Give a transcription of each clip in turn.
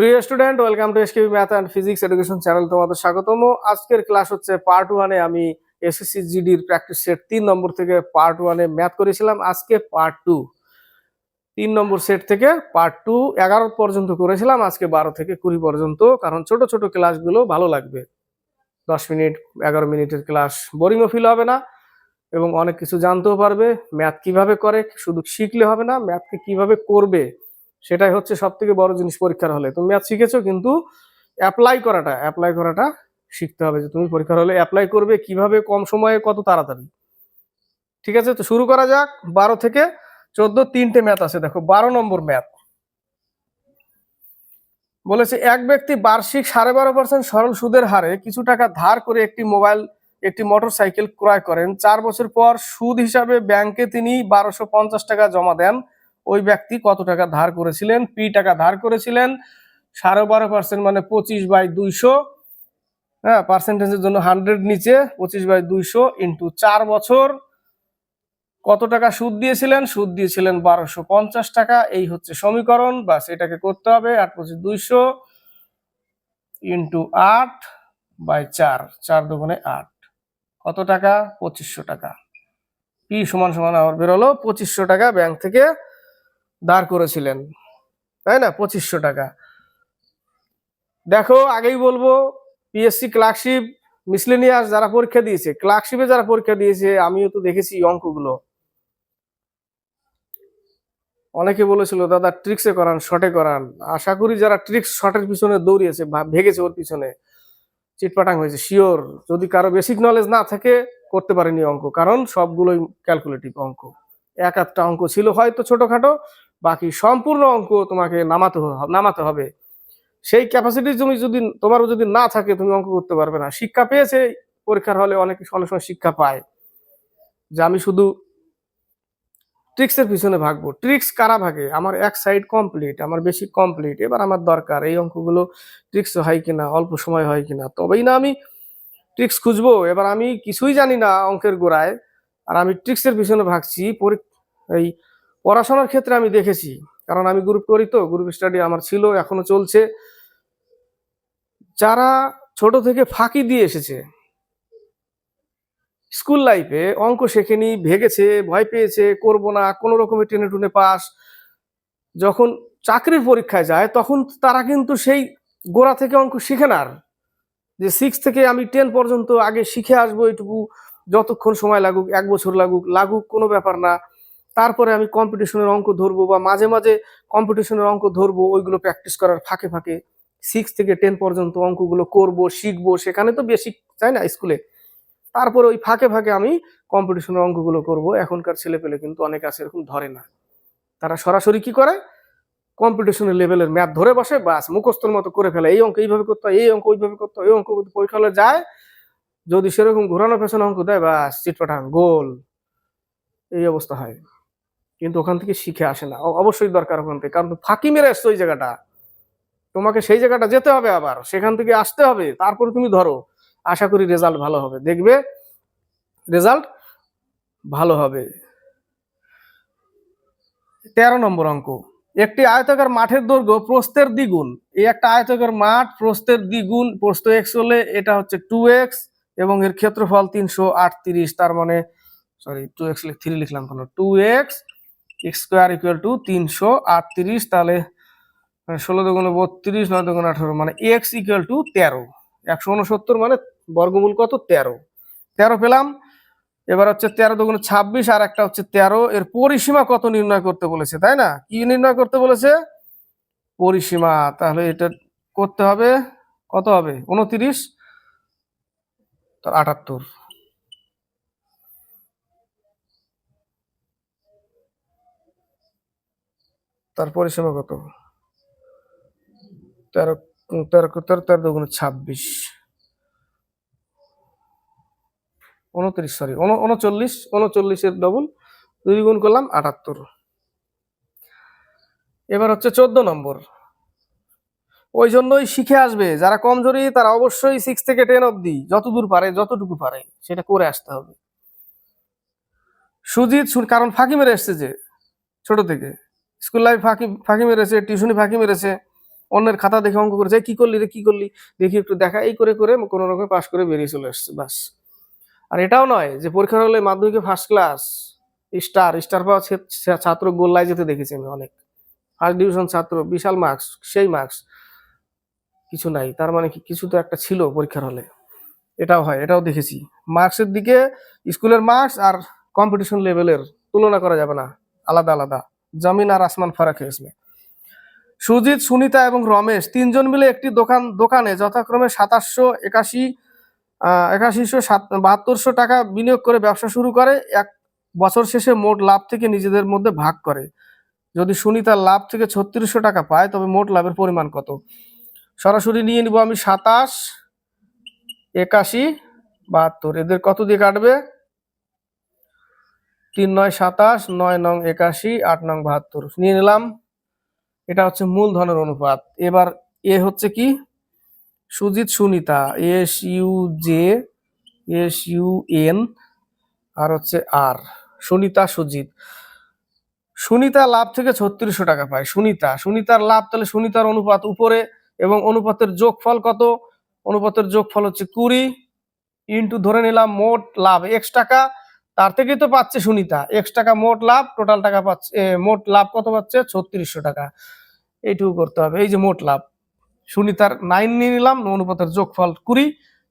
প্রিয় student welcome to SKB math and physics education channel তোমাদের স্বাগতম। আজকের ক্লাস হচ্ছে পার্ট ওয়ানে আমি এসএসসি জিডির প্র্যাকটিস সেট তিন নম্বর থেকে পার্ট ওয়ানে ম্যাথ করেছিলাম। আজকে পার্ট টু তিন নম্বর সেট থেকে পার্ট টু এগারো পর্যন্ত করেছিলাম। আজকে বারো থেকে কুড়ি পর্যন্ত, কারণ ছোট ছোট ক্লাসগুলো ভালো লাগবে। দশ মিনিট, এগারো মিনিটের ক্লাস বোরিংও ফিল হবে না এবং অনেক কিছু জানতেও পারবে। ম্যাথ কীভাবে করে, শুধু শিখলে হবে না ম্যাথকে কীভাবে করবে সেটাই হচ্ছে সব থেকে বড় জিনিস পরীক্ষার হলে। তুমি ম্যাথ শিখেছো, কিন্তু অ্যাপ্লাই করাটা অ্যাপ্লাই করাটা শিখতে হবে যে তুমি পরীক্ষার হলে অ্যাপ্লাই করবে কীভাবে, কম সময়ে, কত তাড়াতাড়ি। ঠিক আছে? তো শুরু করা যাক। বারো থেকে চোদ্দ তিনটে ম্যাথ আছে, দেখো। বারো নম্বর ম্যাথ বলেছে, এক ব্যক্তি বার্ষিক সাড়ে বারো পার্সেন্ট সরল সুদের হারে কিছু টাকা ধার করে একটি মোবাইল একটি মোটর সাইকেল ক্রয় করেন। চার বছর পর সুদ হিসাবে ব্যাংকে তিনি বারোশো পঞ্চাশ টাকা জমা দেন। ওই ব্যক্তি কত টাকা ধার করেছিলেন? পি টাকা ধার করেছিলেন। সাড়ে বারো পার্সেন্ট মানে পঁচিশ বাই দুইশো। হ্যাঁ পার্সেন্টেজের জন্য হান্ড্রেড নিচে, পঁচিশ বাই দুইশো ইন্টু চার বছর। কত টাকা সুদ দিয়েছিলেন? সুদ দিয়েছিলেন বারোশো পঞ্চাশ টাকা। এই হচ্ছে সমীকরণ। বাস এটাকে করতে হবে আট পঁচিশ দুইশো ইন্টু আট বাই চার। চার দুগুণে আট। কত টাকা? পঁচিশশো টাকা। পি সমান সমান আবার বেরোলো। পঁচিশশো টাকা ব্যাংক থেকে দাঁড় করেছিলেন। তাই না? পঁচিশশো টাকা। দেখো, আগেই বলব পিএসসি ক্লার্কশিপ মিসলেনিয়াস যারা পরীক্ষা দিয়েছে ক্লার্কশিপে যারা পরীক্ষা দিয়েছে, আমিও তো দেখেছি অঙ্কগুলো। অনেকে বলেছিল, দাদা ট্রিক্সে করান শর্টে করান। আশা করি যারা ট্রিক্স শর্টের পিছনে দৌড়িয়েছে ভেগেছে ওর পিছনে, চিটপাটাং হয়েছে শিওর যদি কারও বেসিক নলেজ না থাকে, করতে পারেনি অঙ্ক, কারণ সবগুলোই ক্যালকুলেটিভ অঙ্ক। এক একটা অঙ্ক ছিল হয়তো ছোটখাটো বাকি সম্পূর্ণ অঙ্ক তোমাকে নামাতে নামাতে হবে। সেই ক্যাপাসিটি তুমি যদি, তোমারও যদি না থাকে, তুমি অঙ্ক করতে পারবে না। শিক্ষা পেয়েছে, পরীক্ষার হলে অনেক অনেক সময় শিক্ষা পায়। যে আমি শুধু ট্রিক্সের পিছনে ভাগবো। ট্রিক্স কারা ভাগে? আমার এক সাইড কমপ্লিট আমার বেশি কমপ্লিট এবার আমার দরকার, এই অঙ্কগুলো ট্রিক্স হয় কিনা, অল্প সময় হয় কিনা। তবেই না আমি ট্রিক্স খুঁজবো। এবার আমি কিছুই জানি না অঙ্কের গোড়ায়। আর আমি ট্রিক্সের পিছনে ভাগছি পরি- এই পড়াশোনার ক্ষেত্রে আমি দেখেছি, কারণ আমি গ্রুপ করি তো গ্রুপ স্টাডি আমার ছিল, এখনও চলছে যারা ছোট থেকে ফাঁকি দিয়ে এসেছে স্কুল লাইফে অঙ্ক শেখেনি, ভেগেছে, ভয় পেয়েছে, করব না, কোনো রকমের টেনে টুনে পাস, যখন চাকরির পরীক্ষায় যায়, তখন তারা কিন্তু সেই গোড়া থেকে অঙ্ক শিখে না। যে সিক্স থেকে আমি টেন পর্যন্ত আগে শিখে আসব এটুকু, যতক্ষণ সময় লাগুক, এক বছর লাগুক লাগুক কোনো ব্যাপার না তারপরে আমি কম্পিটিশনের অঙ্ক ধরবো বা মাঝে মাঝে কম্পিটিশনের অঙ্ক ধরবো, ওইগুলো প্র্যাকটিস করার ফাঁকে ফাঁকে সিক্স থেকে টেন পর্যন্ত অঙ্কগুলো করব, শিখব, সেখানে তো বেসিক তাই না স্কুলে তারপরে ওই ফাঁকে ফাঁকে আমি কম্পিটিশনের অঙ্কগুলো করব। এখনকার ছেলে পেলে কিন্তু অনেক আছে এরকম ধরে না। তারা সরাসরি কি করে? কম্পিটিশনের লেভেলের ম্যাথ ধরে বসে বাস মুখস্থর মতো করে ফেলে। এই অঙ্ক এইভাবে করতে হয়, এই অঙ্ক ওইভাবে করতে হয়, এই অঙ্ক পরীক্ষা হলে যায়, যদি সেরকম ঘোরানো পেছনে অঙ্ক দেয় বাস চিটপাঠান গোল। এই অবস্থা হয়। কিন্তু ওখান থেকে শিখে আসে না। অবশ্যই দরকার ওখান থেকে। কারণ ফাঁকি মেরে আসছো ওই জায়গাটা। তোমাকে সেই জায়গাটা যেতে হবে আবার। সেখান থেকে আসতে হবে। তারপরে তুমি ধরো। আশা করি রেজাল্ট ভালো হবে। দেখবে রেজাল্ট ভালো হবে। তেরো নম্বর অঙ্ক। একটি আয়তাকার মাঠের দৈর্ঘ্য প্রস্থের দ্বিগুণ। এই একটা আয়তাকার মাঠ প্রস্থের দ্বিগুণ। প্রস্থ এক্স হলে এটা হচ্ছে টু এক্স এবং এর ক্ষেত্রফল তিনশো আটত্রিশ। তার মানে সরি টু এক্স থ্রি লিখলাম কেন। Two X X square equal to তিনশো আটত্রিশ, তাহলে ষোলো দুগুণে বত্রিশ, নয় দুগুণে আঠারো মানে এক্স ইকুয়াল টু তেরো। একশো উনসত্তর মানে বর্গমূল কত? তেরো। তেরো পেলাম। এবার হচ্ছে তেরো দুগুণে ছাব্বিশ আর একটা হচ্ছে তেরো। এর পরিসীমা কত নির্ণয় করতে বলেছে, তাই না? কি নির্ণয় করতে বলেছে? পরিসীমা। তাহলে এটা করতে হবে, কত হবে? উনত্রিশ তার আটাত্তর। তার পরিসীমা কত? তেরো তেরো তেরো তেরো দুগুণে ছাব্বিশ। উনত্রিশ সরি উনচল্লিশ, উনচল্লিশের ডবল দুই গুণ করলাম আটাত্তর। এবার হচ্ছে চোদ্দ নম্বর। ওই জন্যই শিখে আসবে, যারা কমজোরি তারা অবশ্যই সিক্স থেকে টেন অবধি, যতদূর পারে, যতটুকু পারে, সেটা করে আসতে হবে। সুজিত কারণ ফাঁকি মেরে এসছে যে, ছোট থেকে। স্কুল লাইফ ফাঁকি ফাঁকি মেরেছে টিউশনি ফাঁকি মেরেছে, অন্যের খাতা দেখে অঙ্ক করেছে, "এই কি করলি রে, কি করলি? দেখি একটু দেখা, এই করে করে কোনো রকম পাশ করে বেরিয়ে চলে আসছে, বাস। আর এটাও নয় যে পরীক্ষার হলে মাধ্যমিকে ফার্স্ট ক্লাস স্টার স্টার পাওয়া ছাত্র গোল্লায় যেতে দেখেছি আমি অনেক। ফার্স্ট ডিভিশন ছাত্র, বিশাল মার্কস সেই মার্কস কিছু নাই, তার মানে কিছু তো একটা ছিল পরীক্ষার হলে। এটাও হয়, এটাও দেখেছি। মার্কসের দিকে, স্কুলের মার্কস আর কম্পিটিশন লেভেলের তুলনা করা যাবে না, আলাদা আলাদা। জমিন আর আসমান ফারাক হয়েছে সুজিত, সুনিতা এবং রমেশ তিনজন মিলে একটি দোকান, দোকানে যথাক্রমে সাতাশশো একাশি একাশিশো সাত, বাহাত্তরশো টাকা বিনিয়োগ করে ব্যবসা শুরু করে। এক বছর শেষে মোট লাভ থেকে নিজেদের মধ্যে ভাগ করে। যদি সুনিতা লাভ থেকে ছত্রিশশো টাকা পায়, তবে মোট লাভের পরিমাণ কত? সরাসরি নিয়ে নিব আমি সাতাশ, একাশি, বাহাত্তর। এদের কত দিয়ে কাটবে? তিন নয় সাতাশ, নয় নং একাশি, আট নং বাহাত্তর। নিয়ে নিলাম। এটা হচ্ছে মূলধনের অনুপাত। এবার এ হচ্ছে কি? Sujit Sunita, S U J, S U N, R হচ্ছে আর। সুনিতা সুজিত। সুনিতা লাভ থেকে ছত্রিশশো টাকা পায়। সুনিতা, সুনিতার লাভ তাহলে সুনিতার অনুপাত উপরে এবং অনুপাতের যোগফল কত? অনুপাতের যোগফল হচ্ছে কুড়ি। ইন্টু ধরে নিলাম মোট লাভ এক্স টাকা। তার থেকেই তো পাচ্ছে সুনিতা। এক্স টাকা মোট লাভ টোটাল টাকা পাচ্ছে মোট লাভ কত পাচ্ছে? ছত্রিশশো টাকা। এইটুকু করতে হবে। এই যে মোট লাভ। সুনিতার নাইন নিয়ে নিলাম, অনুপাতের যোগফল কুড়ি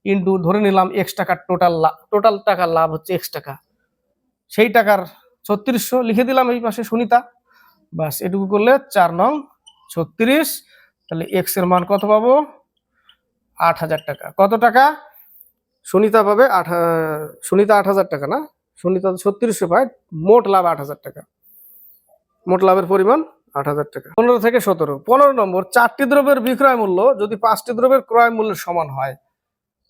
ইন্টু ধরে নিলাম এক্স টাকার টোটাল টোটাল টাকার লাভ হচ্ছে এক্স টাকা। সেই টাকার ছত্রিশশো লিখে দিলাম এই পাশে সুনিতা। বাস এটুকু করলে চার নং ছত্রিশ। তাহলে এক্সের মান কত পাবো? আট হাজার টাকা। কত টাকা? সুনিতা পাবে আট সুনিতা আট হাজার টাকা না? সুনিতা ছত্রিশশো পায় মোট লাভ আট হাজার টাকা। মোট লাভের পরিমাণ আট হাজার টাকা। পনেরো থেকে সতেরো। পনেরো নম্বর, চারটি দ্রব্যের বিক্রয় মূল্য যদি পাঁচটি দ্রব্যের ক্রয় মূল্যের সমান হয়,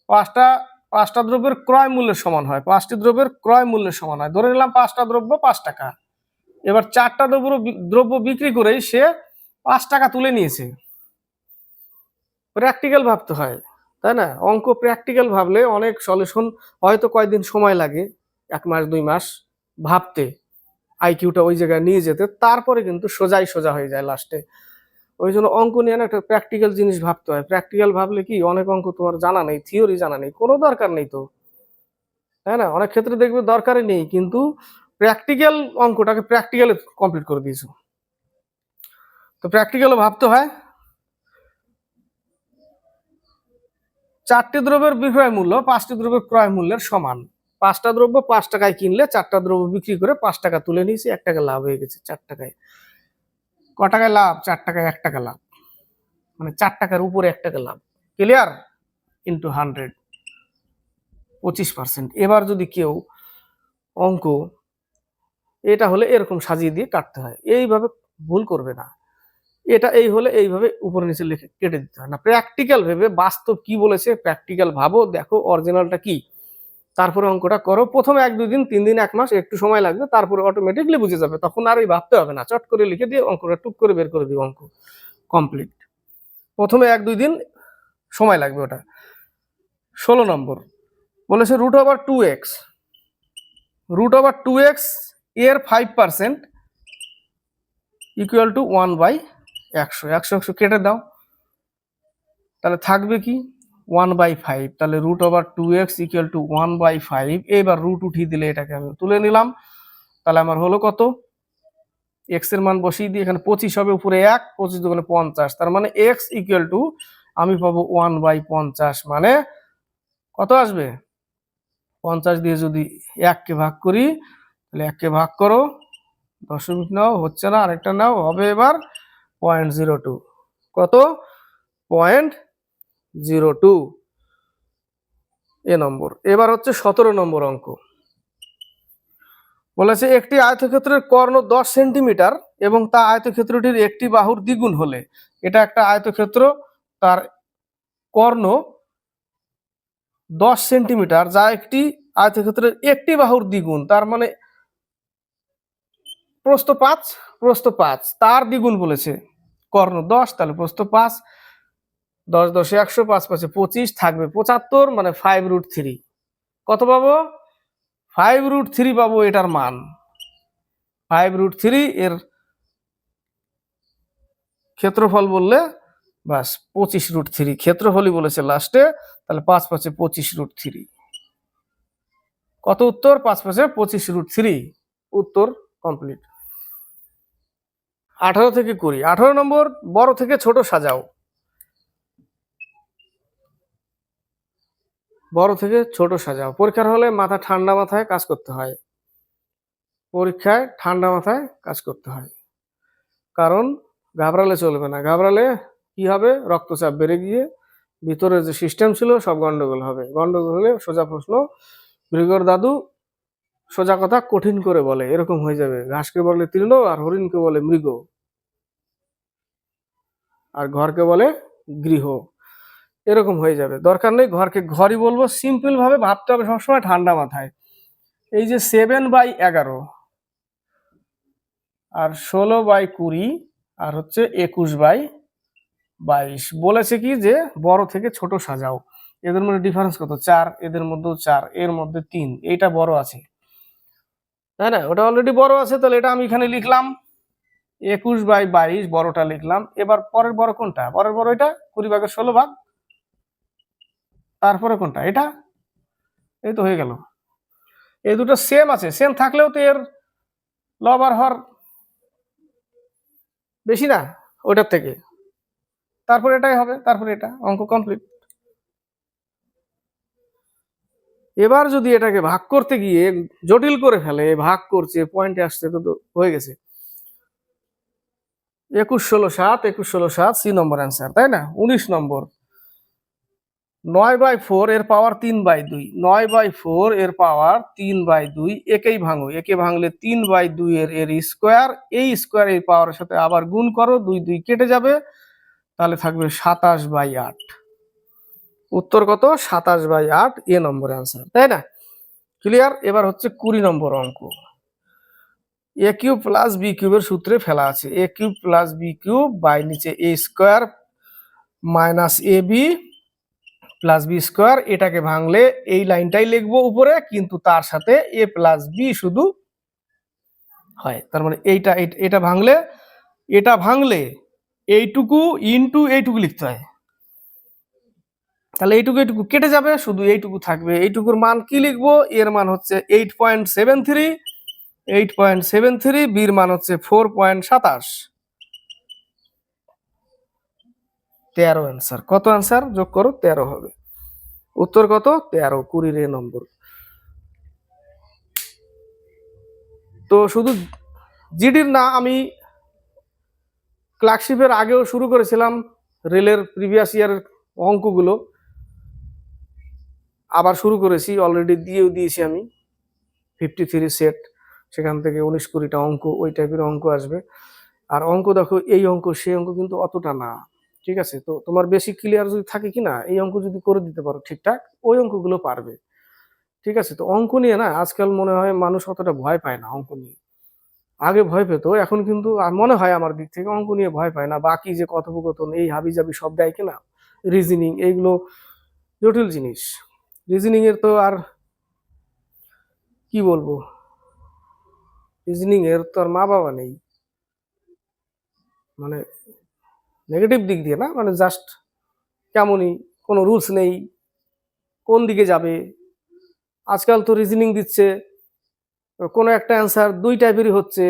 পাঁচটা পাঁচটা দ্রব্যের ক্রয় মূল্যের সমান হয়, পাঁচটি দ্রব্যের ক্রয় মূল্যের সমান হয়। ধরে নিলাম পাঁচটা দ্রব্য পাঁচ টাকা। এবার চারটা দ্রব্য দ্রব্য বিক্রি করেই সে পাঁচ টাকা তুলে নিয়েছে। প্র্যাকটিক্যাল ভাবতে হয়, তাই না? অঙ্ক প্র্যাকটিক্যাল ভাবলে অনেক সলিউশন হয়তো কয়েকদিন সময় লাগে। এক মাস, দুই মাস ভাবতে আইকিউটা ওই জায়গায় নিয়ে যেতে, তারপরে কিন্তু সোজাই সোজা হয়ে যায় লাস্টে ওই জন্য অঙ্ক নিয়ে না একটা প্র্যাকটিক্যাল জিনিস ভাবতে হয়। প্র্যাকটিক্যাল ভাবলে কি অনেক অঙ্ক তোমার জানা নেই থিওরি জানা নেই, কোনো দরকার নেই তো। তাই না? অনেক ক্ষেত্রে দেখবে দরকারই নেই, কিন্তু প্র্যাকটিক্যাল অঙ্কটাকে প্র্যাকটিক্যালে কমপ্লিট করে দিয়েছ। তো প্র্যাকটিক্যালও ভাবতে হয়। চারটি দ্রব্যের বিক্রয় মূল্য পাঁচটি দ্রব্যের ক্রয় মূল্যের সমান। পাঁচটা দ্রব্য পাঁচ টাকায় কিনলে চারটা দ্রব্য বিক্রি করে পাঁচ টাকা তুলে নিয়েছি, এক টাকা লাভ হয়ে গেছে চার টাকায়। ক টাকায় লাভ? চার টাকায় এক টাকা লাভ। মানে চার টাকার উপরে এক টাকা লাভ। ক্লিয়ার ইন্টু হান্ড্রেড পঁচিশ পার্সেন্ট এবার যদি কেউ অঙ্ক, এটা হলে এরকম সাজিয়ে দিয়ে কাটতে হয়। এইভাবে ভুল করবে না। এটা এই হলে এইভাবে উপরে নিচে লিখে কেটে দিতে হয় না। প্র্যাকটিক্যাল ভেবে বাস্তব কি বলেছে প্র্যাকটিক্যাল ভাবো, দেখো অরিজিনালটা কি? তারপরে অঙ্কটা করো। প্রথমে এক, দুই দিন, তিন দিন, এক মাস, একটু সময় লাগবে, তারপরে অটোমেটিকলি বুঝে যাবে। তখন আর ওই ভাবতে হবে না। চট করে লিখে দিয়ে অঙ্কটা টুক করে বের করে দিও অঙ্ক কমপ্লিট প্রথমে এক, দুই দিন সময় লাগবে ওটা। ষোলো নম্বর। বলেছে root over two X root over two এক্সের five percent equal to one by একশো। একশো একশো কেটে দাও। তাহলে থাকবে কি? ওয়ান বাই ফাইভ তাহলে root over two X equal to one by five এবার রুট উঠিয়ে দিলে এটাকে আমি তুলে নিলাম। তাহলে আমার হলো কত? এক্সের মান বসিয়ে দিই, এখানে পঁচিশ হবে, উপরে এক, পঁচিশ দোকানে পঞ্চাশ। তার মানে এক্স ইকুয়াল টু আমি পাবো ওয়ান বাই পঞ্চাশ মানে কত আসবে? পঞ্চাশ দিয়ে যদি এককে ভাগ করি, তাহলে এককে ভাগ করো, দশমিক নাও, হচ্ছে না, আরেকটা নাও, হবে এবার পয়েন্ট জিরো টু কত? পয়েন্ট জিরো টু এ নম্বর। এবার হচ্ছে সতেরো নম্বর অঙ্ক। বলেছে, একটি আয়তক্ষেত্রের কর্ণ দশ সেন্টিমিটার এবং তা আয়তক্ষেত্রটির একটি বাহুর দ্বিগুণ হলে। এটা একটা আয়তক্ষেত্র, তার কর্ণ দশ সেন্টিমিটার, যা একটি আয়তক্ষেত্রের একটি বাহুর দ্বিগুণ, তার মানে প্রস্থ পাঁচ প্রস্থ পাঁচ। তার দ্বিগুণ বলেছে, কর্ণ দশ, তাহলে প্রস্থ পাঁচ। দশ, দশে একশো, পাঁচ, পাঁচে পঁচিশ থাকবে। পঁচাত্তর মানে ফাইভ রুট থ্রি কত পাবো? ফাইভ রুট থ্রি পাবো এটার মান। ফাইভ রুট থ্রি এর ক্ষেত্রফল বললে বাস পঁচিশ রুট থ্রি ক্ষেত্রফলই বলেছে লাস্টে তাহলে পাঁচ, পাঁচে পঁচিশ রুট থ্রি কত উত্তর? পাঁচ, পাঁচে পঁচিশ রুট থ্রি উত্তর কমপ্লিট আঠারো থেকে কুড়ি। আঠারো নম্বর, বড় থেকে ছোট সাজাও। বড় থেকে ছোট সাজাও। পরীক্ষার হলে মাথা ঠান্ডা মাথায় কাজ করতে হয়। পরীক্ষায় ঠান্ডা মাথায় কাজ করতে হয়। কারণ ঘাবড়ালে চলবে না। ঘাবড়ালে কি হবে? রক্তচাপ বেড়ে গিয়ে ভিতরে যে সিস্টেম ছিল সব গন্ডগোল হবে। গন্ডগোল হলে সোজা প্রশ্ন মৃগর দাদু সোজা কথা কঠিন করে বলে। এরকম হয়ে যাবে। ঘাসকে বলে তৃণ আর হরিণকে বলে মৃগ। আর ঘরকে বলে গৃহ। এরকম হয়ে যাবে। দরকার নেই ঘরকে ঘরই বলব সিম্পল ভাবে ভাবতে হবে সবসময় ঠান্ডা মাথায়। এই যে সেভেন বাই এগারো আর ষোলো বাই কুড়ি আর হচ্ছে একুশ বাই বাইশ। বলেছে কি যে বড় থেকে ছোট সাজাও। এদের মধ্যে ডিফারেন্স কত? চার, এদের মধ্যেও চার, এর মধ্যে তিন। এইটা বড় আছে। তাই না? ওটা অলরেডি বড় আছে, তাহলে এটা আমি এখানে লিখলাম। একুশ বাই বাইশ, বড়টা লিখলাম। এবার পরের বড় কোনটা? পরের বড় এটা? কুড়ি ভাগের ষোলো ভাগ। তারপরে কোনটা? এটা? এই তো হয়ে গেল। এই দুটো সেম আছে। সেম থাকলেও তো এর লব আর হর বেশি না ওটার থেকে। তারপরে এটাই হবে, তারপরে এটা, অঙ্ক কমপ্লিট এবার যদি এটাকে ভাগ করতে গিয়ে জটিল করে ফেলে, ভাগ করছে পয়েন্টে আসছে, তো হয়ে গেছে। একুশ ষোলো সাত, একুশ ষোলো সাত, সি নম্বর অ্যান্সার তাই না? উনিশ নম্বর। নয় বাই ফোর এর পাওয়ার তিন বাই দুই। নয় বাই ফোর এর পাওয়ার তিন বাই দুই, একেই ভাঙো। একে ভাঙলে তিন বাই দুই এর এর স্কোয়ার এই স্কোয়ার এই পাওয়ারের সাথে আবার গুণ করো, দুই দুই কেটে যাবে। তাহলে থাকবে সাতাশ বাই আট। উত্তর কত? সাতাশ বাই আট, এ নম্বর অ্যান্সার তাই না? ক্লিয়ার এবার হচ্ছে কুড়ি নম্বর অঙ্ক। এ কিউব প্লাস বি কিউবের সূত্রে ফেলা আছে। A cube plus B cube, by নিচে A square minus A B plus B square এটাকে ভাঙলে এই লাইনটাই লিখব উপরে, কিন্তু তার সাথে এ প্লাস বি শুধু হয়। তার মানে এইটা এট- ভাঙলে, এটা ভাঙলে এইটুকু ইনটু এইটুকু লিখতে হয়। তাহলে এইটুকু এইটুকু কেটে যাবে, শুধু এইটুকু থাকবে। এইটুকুর মান কি লিখব? এর মান হচ্ছে eight point seven three eight point seven three বির মান হচ্ছে ফোর পয়েন্ট সাতাশ। তেরো অ্যান্সার কত অ্যান্সার যোগ করো, তেরো হবে। উত্তর কত? তেরো, কুড়ির এ নম্বর। তো শুধু জিডির না, আমি ক্লার্কশিপের আগেও শুরু করেছিলাম রেলের প্রিভিয়াস ইয়ারের অঙ্কগুলো। আবার শুরু করেছি অলরেডি দিয়েও দিয়েছি আমি। ফিফটি থ্রি সেট সেখান থেকে উনিশ কুড়িটা অঙ্ক, ওই টাইপের অঙ্ক আসবে। আর অঙ্ক দেখো, এই অঙ্ক, সেই অঙ্ক কিন্তু অতটা না। ঠিক আছে? তো তোমার বেশি ক্লিয়ার যদি থাকে কি না এই অঙ্ক যদি করে দিতে পারো ঠিকঠাক, ওই অঙ্কগুলো পারবে। ঠিক আছে? তো অঙ্ক নিয়ে না আজকাল মনে হয় মানুষ অতটা ভয় পায় না অঙ্ক নিয়ে। আগে ভয় পেত, এখন কিন্তু মনে হয় আমার দিক থেকে অঙ্ক নিয়ে ভয় পায় না। বাকি যে কথোপকথন, এই হাবি জাবি সব দেয় কিনা রিজনিং এইগুলো জটিল জিনিস। রিজনিং এর তো আর কি বলব? রিজনিং এর তো আর মা বাবা নেই। মানে নেগেটিভ দিক দিয়ে না? মানে জাস্ট কেমনই, কোনো রুলস নেই, কোন দিকে যাবে? আজকাল তো রিজনিং দিচ্ছে, কোনো একটা অ্যান্সার দুই টাইপেরই হচ্ছে,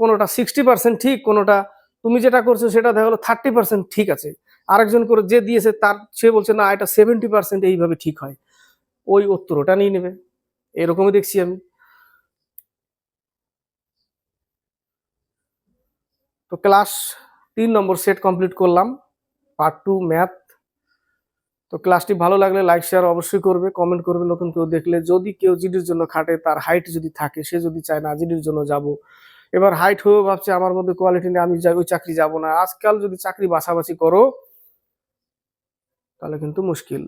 কোনোটা সিক্সটি পার্সেন্ট ঠিক, কোনোটা তুমি যেটা করছ সেটা দেখা গেলো থার্টি পার্সেন্ট ঠিক আছে। আরেকজন করে যে দিয়েছে তার, সে বলছে, না, এটা সেভেন্টি পার্সেন্ট এইভাবে ঠিক হয়। ওই উত্তর ওটা নিয়ে নেবে। এরকমই দেখছি আমি। তো ক্লাস তিন নম্বর সেট কমপ্লিট করলাম পার্ট টু ম্যাথ তো ক্লাসটি ভালো লাগলে লাইক শেয়ার অবশ্যই করবে কমেন্ট করবে নতুন কেউ দেখলে। যদি কেউ জিডির জন্য খাটে, তার হাইট যদি থাকে, সে যদি চায় না জিডির জন্য যাব। এবার হাইট হয়েও ভাবছে আমার মধ্যে কোয়ালিটি নেই, আমি ওই চাকরি যাব না। আজকাল যদি চাকরি বাছাবাছি করো, তাহলে কিন্তু মুশকিল।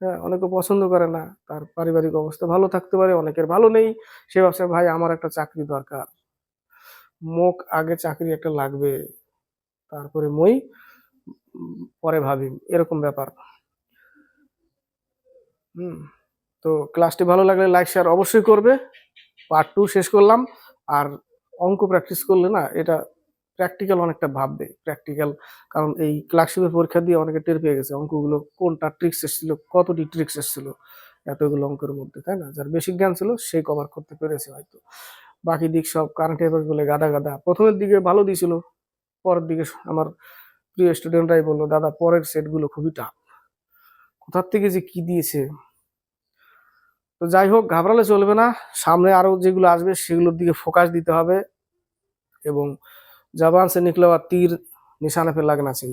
হ্যাঁ অনেকে পছন্দ করে না, তার পারিবারিক অবস্থা ভালো থাকতে পারে, অনেকের ভালো নেই। সে ভাবছে, ভাই, আমার একটা চাকরি দরকার। মোক আগে চাকরি একটা লাগবে। তারপরে মই পরে ভাবি, এরকম ব্যাপার। হুম, তো ক্লাসটি ভালো লাগলে লাইক শেয়ার অবশ্যই করবে। পার্ট টু শেষ করলাম। আর অঙ্ক প্র্যাকটিস করলে না, এটা প্র্যাকটিক্যাল অনেকটা ভাববে প্র্যাকটিক্যাল কারণ এই ক্লার্কশিপের পরীক্ষা দিয়ে অনেকে টের পেয়ে গেছে, অঙ্কগুলো কোনটা ট্রিক্স এসেছিল, কতটি ট্রিক্স এসেছিল এতগুলো অঙ্কের মধ্যে, তাই না? যার বেশি জ্ঞান ছিল সেই কভার করতে পেরেছে হয়তো। বাকি দিক সব কারেন্ট অ্যাফেয়ার্সগুলো গাদা গাদা। প্রথমের দিকে ভালো দিয়েছিল পরের দিকে আমার প্রিয় স্টুডেন্টরাই বলল, দাদা, পরের সেটগুলো খুবই টাফ কোথার থেকে যে কি দিয়েছে? তো যাই হোক, ঘাবড়ালে চলবে না। সামনে আরও যেগুলো আসবে, সেগুলোর দিকে ফোকাস দিতে হবে। এবং জাবান সে নিকলাবার তীর নিশানা পে লাগনা চাই